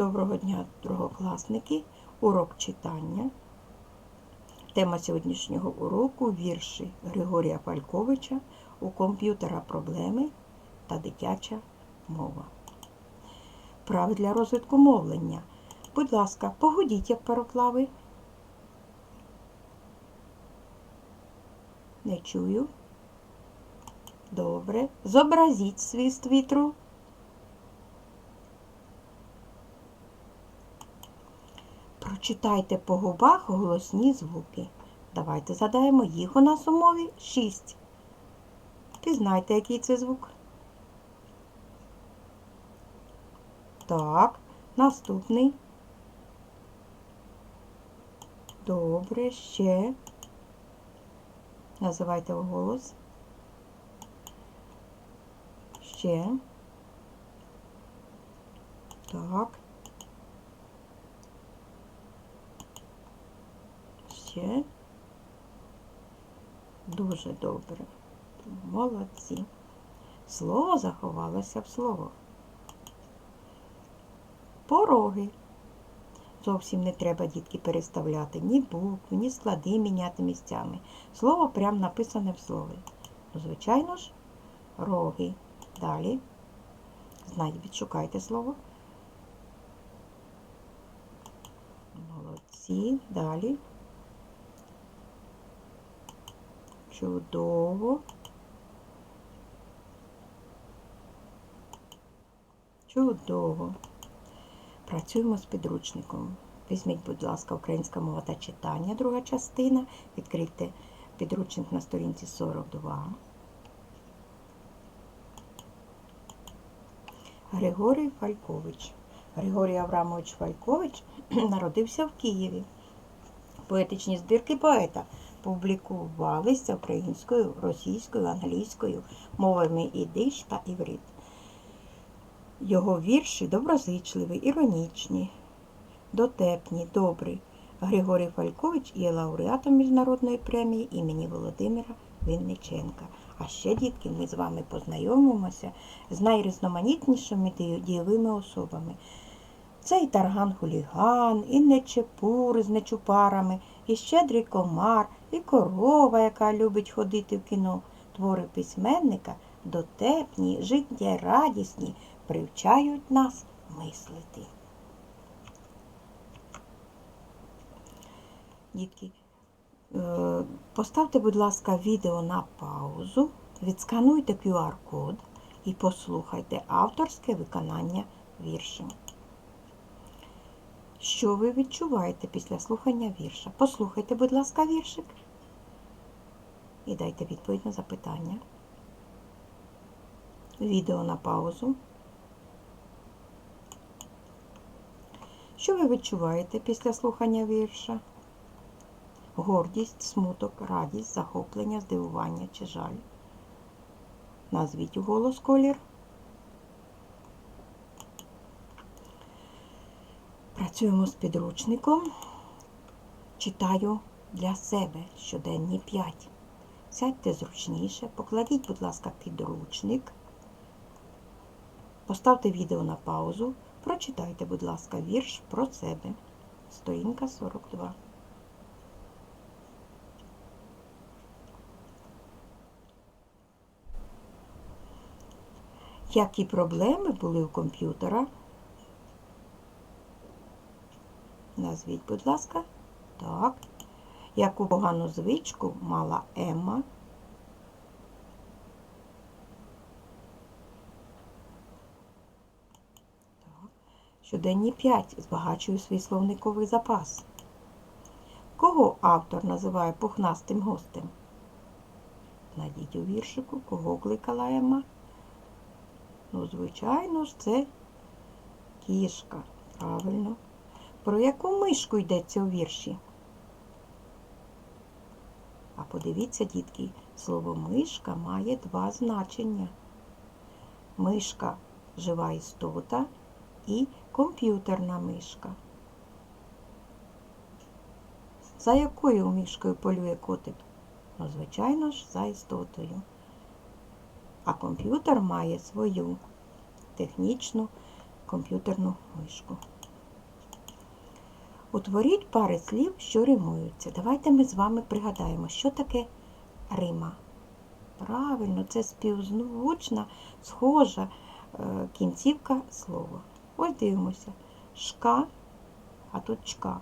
Доброго дня, другокласники. Урок читання. Тема сьогоднішнього уроку вірші Григорія Фальковича у комп'ютера проблеми та дитяча мова. Прави для розвитку мовлення. Будь ласка, погодіть, як пароплави. Не чую. Добре. Зобразіть свист вітру. Прочитайте по губах голосні звуки. Давайте задаємо їх у нас у мові 6. Пізнайте, який це звук. Так, наступний. Добре, ще. Називайте голос. Ще. Так. Ще. Дуже добре. Молодці. Слово заховалося в слово. Пороги. Зовсім не треба, дітки, переставляти ні букви, ні склади міняти місцями. Слово прям написане в слові. Ну, звичайно ж, роги. Далі. Знайте, відшукайте слово. Молодці. Далі. Чудово. Чудово. Працюємо з підручником. Візьміть, будь ласка, українська мова та читання, друга частина. Відкрийте підручник на сторінці 42. Григорій Фалькович. Григорій Аврамович Фалькович народився в Києві. Поетичні збірки поета публікувалися українською, російською, англійською мовами ідиш та іврит. Його вірші доброзичливі, іронічні, дотепні, добрі. Григорій Фалькович є лауреатом міжнародної премії імені Володимира Винниченка. А ще, дітки, ми з вами познайомимося з найрізноманітнішими дієвими особами. Це і Тарган Хуліган, і Нечепур з нечупарами, і щедрий комар, і корова, яка любить ходити в кіно. Твори письменника дотепні, життєрадісні, привчають нас мислити. Дітки, е, поставте, будь ласка, відео на паузу, відскануйте QR-код і послухайте авторське виконання віршів. Що ви відчуваєте після слухання вірша? Послухайте, будь ласка, віршик. І дайте відповідь на запитання. Відео на паузу. Що ви відчуваєте після слухання вірша? Гордість, смуток, радість, захоплення, здивування чи жаль. Назвіть у голос колір. Працюємо з підручником. Читаю для себе щоденні 5. Сядьте зручніше, покладіть, будь ласка, підручник. Поставте відео на паузу. Прочитайте, будь ласка, вірш про себе. Сторінка 42. Які проблеми були у комп'ютера? Назвіть, будь ласка. Так. Яку погану звичку мала Емма? Щоденні 5. Збагачую свій словниковий запас. Кого автор називає пухнастим гостем? Найдіть у віршику, кого кликала Емма? Ну, звичайно ж, це кішка. Правильно. Про яку мишку йдеться у вірші? А подивіться, дітки, слово мишка має два значення. Мишка жива істота і комп'ютерна мишка. За якою мишкою полює котик? Ну, звичайно ж, за істотою. А комп'ютер має свою технічну комп'ютерну мишку. Утворіть пари слів, що римуються. Давайте ми з вами пригадаємо, що таке Рима. Правильно, це співзвучна, схожа е, кінцівка слова. Ось дивимося. Шка, а тут чка.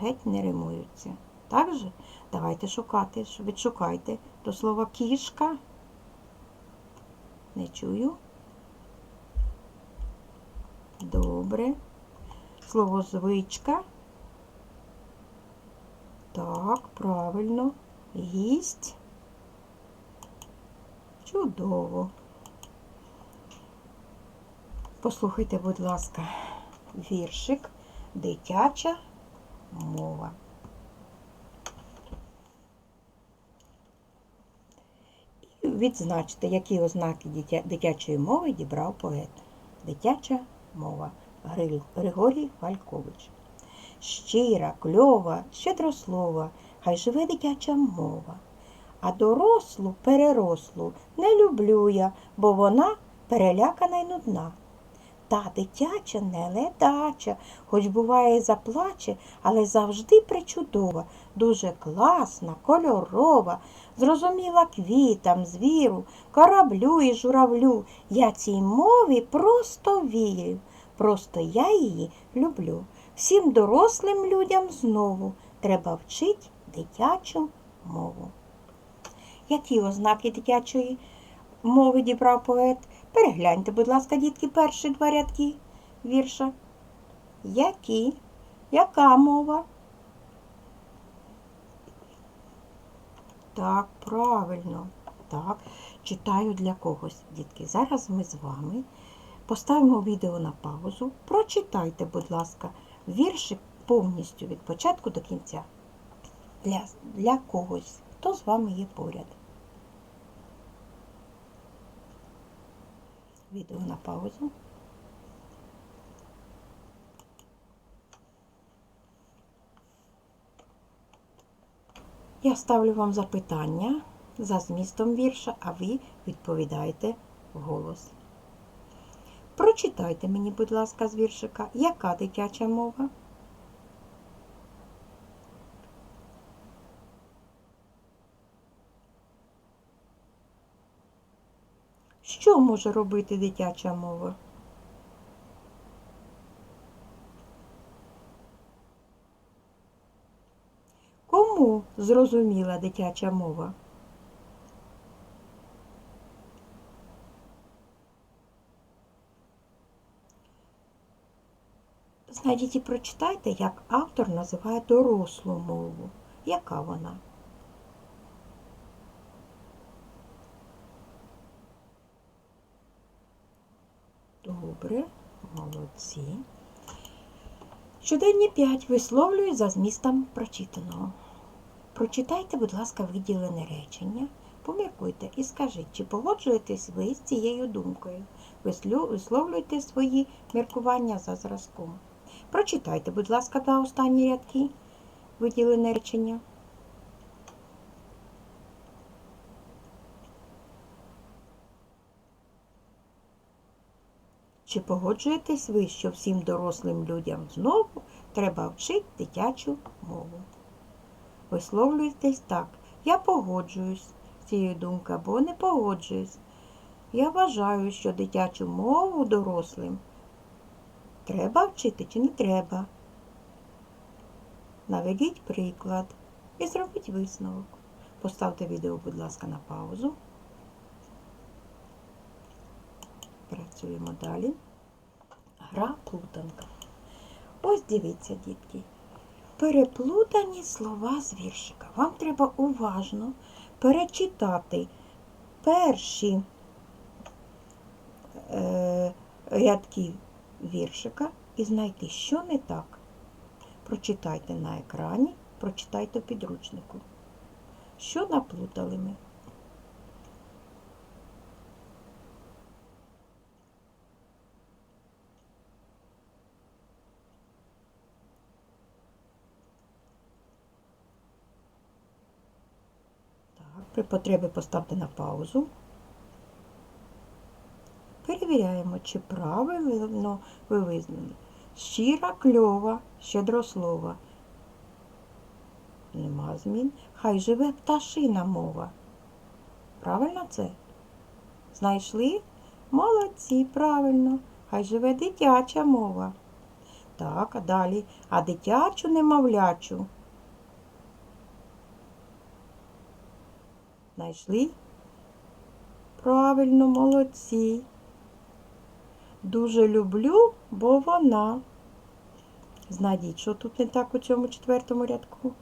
Геть не римуються. Так же? Давайте шукати, відшукайте до слова кішка. Не чую. Добре. Слово звичка. Так, правильно. Гість. Чудово. Послухайте, будь ласка, віршик Дитяча мова. І відзначте, які ознаки дитя- дитячої мови дібрав поет. Дитяча мова. Григорій Фалькович. Щира, кльова, щедрослова, хай живе дитяча мова. А дорослу, перерослу не люблю я, бо вона перелякана й нудна. Та дитяча не ледача, хоч буває заплаче, але завжди причудова, дуже класна, кольорова, зрозуміла квітам, звіру, кораблю і журавлю. Я цій мові просто вірю, просто я її люблю. Всім дорослим людям знову треба вчить дитячу мову. Які ознаки дитячої мови дібрав поет? Перегляньте, будь ласка, дітки, перші два рядки вірша. Які? Яка мова? Так, правильно. Так, читаю для когось, дітки. Зараз ми з вами поставимо відео на паузу. Прочитайте, будь ласка, віршик повністю від початку до кінця. Для, для когось, хто з вами є поряд. Відео на паузу. Я ставлю вам запитання за змістом вірша, а ви відповідаєте вголос. Прочитайте мені, будь ласка, з віршика, яка дитяча мова? Що може робити дитяча мова? Кому зрозуміла дитяча мова? Знайдіть і прочитайте, як автор називає дорослу мову. Яка вона? Добре, молодці. Щоденні 5 висловлюю за змістом прочитаного. Прочитайте, будь ласка, виділене речення, поміркуйте і скажіть, чи погоджуєтесь ви з цією думкою. Висловлюйте свої міркування за зразком. Прочитайте, будь ласка, два останні рядки виділене речення. Чи погоджуєтесь ви, що всім дорослим людям знову треба вчити дитячу мову? Висловлюєтесь так. Я погоджуюсь з цією думкою або не погоджуюсь. Я вважаю, що дитячу мову дорослим треба вчити чи не треба. Наведіть приклад і зробіть висновок. Поставте відео, будь ласка, на паузу. Працюємо далі. Гра плутанка. Ось дивіться, дітки. Переплутані слова з віршика. Вам треба уважно перечитати перші е, рядки віршика і знайти, що не так. Прочитайте на екрані, прочитайте підручнику. Що наплутали ми? При потребі поставте на паузу. Перевіряємо, чи правильно ви визнали. Щира, кльова, щедрослова. Нема змін. Хай живе пташина мова. Правильно це? Знайшли? Молодці, правильно. Хай живе дитяча мова. Так, а далі. А дитячу немовлячу. Знайшли? Правильно, молодці. Дуже люблю, бо вона. Знайдіть, що тут не так у цьому четвертому рядку.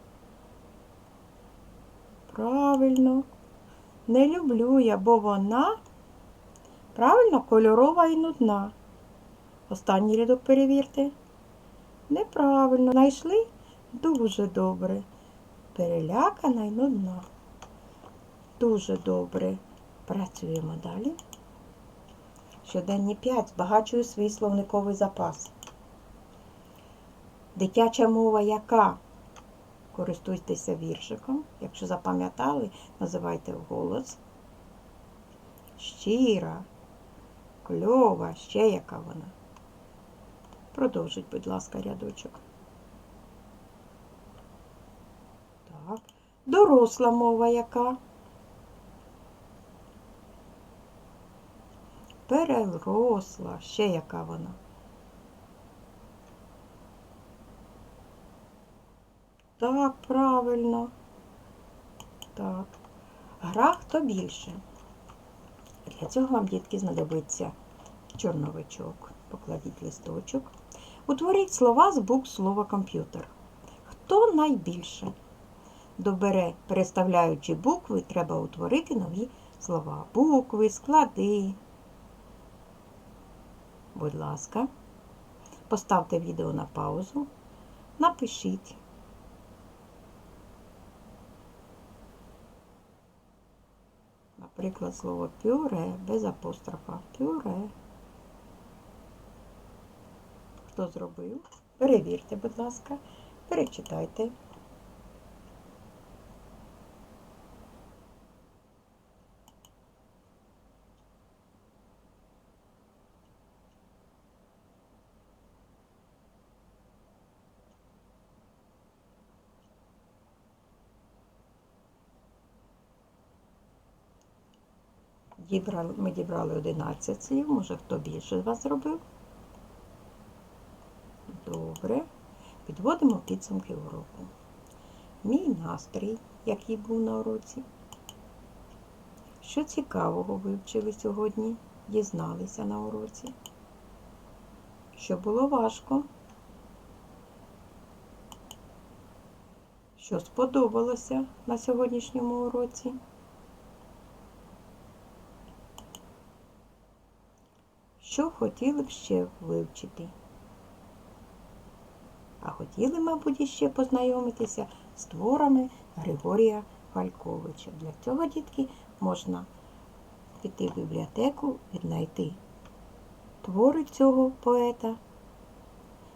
Правильно. Не люблю я, бо вона правильно кольорова і нудна. Останній рядок перевірте. Неправильно. Знайшли? Дуже добре. Перелякана і нудна. Дуже добре. Працюємо далі. Щоденні 5. Збагачую свій словниковий запас. Дитяча мова яка? Користуйтеся віршиком. Якщо запам'ятали, називайте вголос. Щира, кльова, ще яка вона. Продовжіть, будь ласка, рядочок. Так. Доросла мова яка? Переросла, ще яка вона. Так, правильно. Так. Гра хто більше. Для цього вам, дітки, знадобиться чорновичок. Покладіть листочок. Утворіть слова з букв слова комп'ютер. Хто найбільше? Добере, переставляючи букви, треба утворити нові слова. Букви, склади. Будь ласка, поставте відео на паузу. Напишіть. Наприклад, слово пюре без апострофа. Пюре. Хто зробив? Перевірте, будь ласка, перечитайте. Дібрали, ми дібрали 11 слів, може хто більше з вас зробив? Добре. Підводимо підсумки уроку. Мій настрій, який був на уроці. Що цікавого вивчили сьогодні, дізналися на уроці. Що було важко? Що сподобалося на сьогоднішньому уроці? Що хотіли б ще вивчити? А хотіли, мабуть, іще познайомитися з творами Григорія Фальковича. Для цього, дітки, можна піти в бібліотеку, віднайти твори цього поета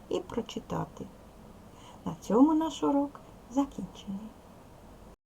і прочитати. На цьому наш урок закінчений.